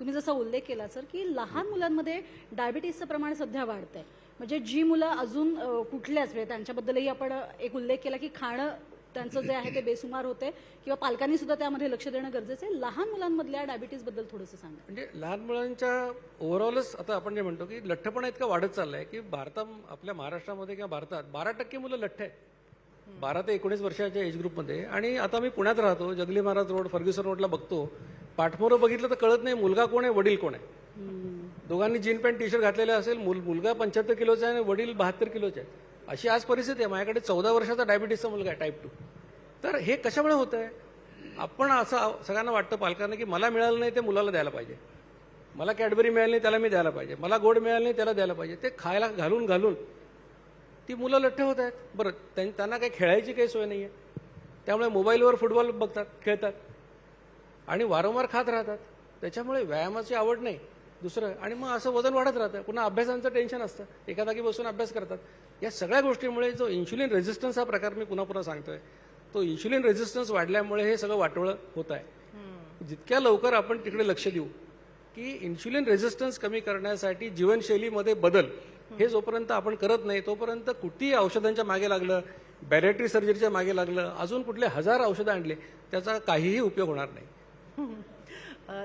तुम्ही जसा उल्लेख केला सर की लहान मुलांमध्ये डायबिटीसचं प्रमाण सध्या वाढतंय. म्हणजे जी मुलं अजून कुठल्याच म्हणजे त्यांच्याबद्दलही आपण एक उल्लेख केला की खाणं त्यांचं जे आहे ते बेसुमार होते किंवा पालकांनी सुद्धा त्यामध्ये लक्ष देणं गरजेचं आहे. लहान मुलांमधल्या डायबिटीसबद्दल थोडंसं सांगा. म्हणजे लहान मुलांच्या ओव्हरऑलच आता आपण जे म्हणतो की लठ्ठपणा इतका वाढत चाललाय की भारतात आपल्या महाराष्ट्रामध्ये किंवा भारतात बारा टक्के मुलं लठ्ठ आहेत. बारा ते एकोणीस वर्षाच्या एज ग्रुपमध्ये आणि आता मी पुण्यात राहतो जगली महाराज रोड फर्ग्युसन रोडला बघतो. पाठमोरं बघितलं तर कळत नाही मुलगा कोण आहे वडील कोण आहे. दोघांनी जीन पॅन्ट टी शर्ट घातलेले असेल मुल मुलगा पंच्याहत्तर किलोचा आहे आणि वडील बहात्तर किलोचे आहे अशी आज परिस्थिती आहे. माझ्याकडे चौदा वर्षाचा डायबिटीसचा मुलगा आहे टाईप टू तर हे कशामुळे होत आहे आपण असं सगळ्यांना वाटतं पालकांना की मला मिळालं नाही ते मुलाला द्यायला पाहिजे. मला कॅडबरी मिळाली नाही त्याला मी द्यायला पाहिजे. मला गोड मिळालं नाही त्याला द्यायला पाहिजे. ते खायला घालून घालून ती मुलं लठ्ठ होत आहेत. बरं त्यां- त्यांना काही खेळायची काही सोय नाही आहे त्यामुळे मोबाईलवर फुटबॉल बघतात खेळतात. आणि वारंवार खात राहतात. त्याच्यामुळे व्यायामाची आवड नाही. दुसरं आणि मग असं वजन वाढत राहतं. पुन्हा अभ्यासाचं टेन्शन असतं. एका जागी बसून अभ्यास करतात. या सगळ्या गोष्टीमुळे जो इन्शुलिन रेझिस्टन्स हा प्रकार मी पुन्हा पुन्हा सांगतोय तो इन्शुलिन रेझिस्टन्स वाढल्यामुळे हे सगळं वाटोळं होत आहे. जितक्या लवकर आपण तिकडे लक्ष देऊ की इन्शुलिन रेझिस्टन्स कमी करण्यासाठी जीवनशैलीमध्ये बदल हे जोपर्यंत आपण करत नाही तोपर्यंत कुठेही औषधांच्या मागे लागलं बॅरेटरी सर्जरीच्या मागे लागलं अजून कुठले हजार औषधं आणले त्याचा काहीही उपयोग होणार नाही.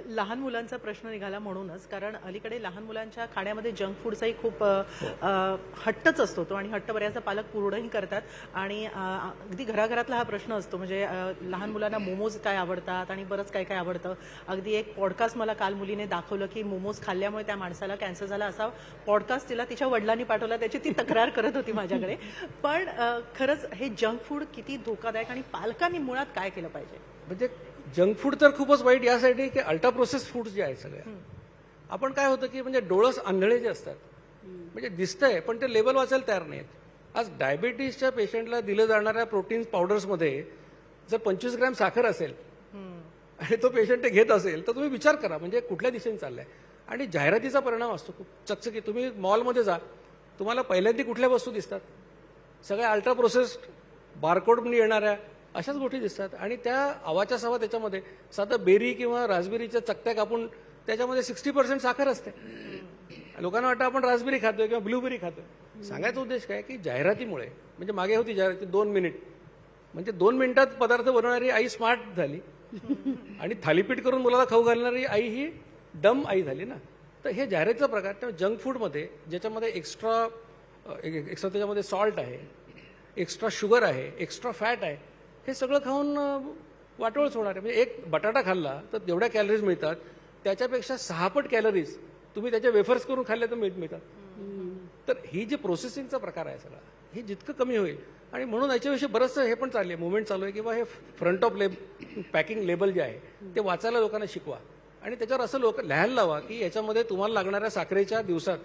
लहान मुलांचा प्रश्न निघाला म्हणूनच कारण अलीकडे लहान मुलांच्या खाण्यामध्ये जंक फूडचाही खूप हट्टच असतो तो आणि हट्ट बऱ्याचदा पालक पूर्णही करतात. आणि अगदी घराघरातला हा प्रश्न असतो म्हणजे लहान मुलांना मोमोज काय आवडतात आणि बरंच काय काय आवडतं. अगदी एक पॉडकास्ट मला काल मुलीने दाखवलं की मोमोज खाल्ल्यामुळे त्या माणसाला कॅन्सर झाला असा पॉडकास्ट तिला तिच्या वडिलांनी पाठवला त्याची ती तक्रार करत होती माझ्याकडे. पण खरंच हे जंक फूड किती धोकादायक आणि पालकांनी मुळात काय केलं पाहिजे? म्हणजे जंक फूड तर खूपच वाईट यासाठी की अल्ट्रा प्रोसेस फूड जे आहेत सगळ्या. आपण काय होतं की म्हणजे डोळस आंधळे जे असतात म्हणजे दिसतंय पण ते लेबल वाचायला तयार नाहीत आज डायबिटीसच्या पेशंटला दिलं जाणाऱ्या प्रोटीन पावडर्समध्ये जर पंचवीस ग्रॅम साखर असेल आणि तो पेशंट ते घेत असेल तर तुम्ही विचार करा म्हणजे कुठल्या दिशेने चाललाय. आणि जाहिरातीचा परिणाम असतो खूप. चकचकी तुम्ही मॉलमध्ये जा तुम्हाला पहिल्यांदा कुठल्या वस्तू दिसतात? सगळ्या अल्ट्रा प्रोसेस्ड बारकोडनी येणाऱ्या अशाच गोष्टी दिसतात. आणि त्या आवाच्या सवा त्याच्यामध्ये साधं बेरी किंवा राजबेरीच्या चकत्या कापून त्याच्यामध्ये सिक्स्टी पर्सेंट साखर असते. लोकांना वाटतं आपण रासबेरी खातोय किंवा ब्लूबेरी खातोय. सांगायचा उद्देश काय? की जाहिरातीमुळे म्हणजे मागे होती जाहिराती दोन मिनिट. म्हणजे दोन मिनिटात पदार्थ बनवणारी आई स्मार्ट झाली. आणि थालीपीठ करून मुलाला खाऊ घालणारी आई ही डम आई झाली ना. तर हे जाहिरातीचा प्रकार त्यामुळे जंक फूडमध्ये ज्याच्यामध्ये एक्स्ट्रा एक्स्ट्रा त्याच्यामध्ये सॉल्ट आहे एक्स्ट्रा शुगर आहे एक्स्ट्रा फॅट आहे हे सगळं खाऊन अं, वाटोळच होणार आहे. म्हणजे एक बटाटा खाल्ला तर जेवढ्या कॅलरीज मिळतात. त्याच्यापेक्षा सहापट कॅलरीज तुम्ही त्याच्या वेफर्स करून खाल्ल्या तर मिळ- मिळतात. तर ही जी प्रोसेसिंगचा प्रकार आहे सगळा हे जितकं कमी होईल. आणि म्हणून याच्याविषयी बरंचसं हे पण चालले मुवमेंट चालू आहे किंवा हे front of label packing label जे आहे ते वाचायला लोकांना शिकवा. आणि त्याच्यावर असं लोक लिहायला लावा की याच्यामध्ये तुम्हाला लागणाऱ्या साखरेच्या दिवसात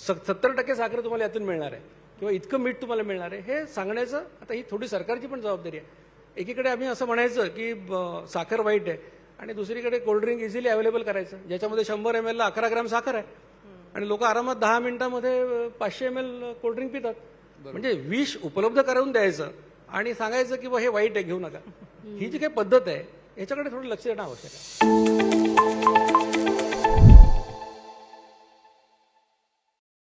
सत्तर टक्के साखर तुम्हाला यातून मिळणार आहे. किंवा इतकं मीठ तुम्हाला मिळणार आहे हे सांगण्याचं आता ही थोडी सरकारची पण जबाबदारी आहे. एकीकडे आम्ही असं म्हणायचं की साखर वाईट आहे आणि दुसरीकडे कोल्ड्रिंक इझिली अवेलेबल करायचं. ज्याच्यामध्ये शंभर एम एलला अकरा ग्राम साखर आहे. आणि लोक आरामात दहा मिनिटामध्ये पाचशे एम एल कोल्ड्रिंक पितात. म्हणजे विष उपलब्ध करून द्यायचं आणि सांगायचं की बा हे वाईट आहे घेऊ नका. ही जी काही पद्धत आहे याच्याकडे थोडं लक्ष देणं आवश्यक आहे.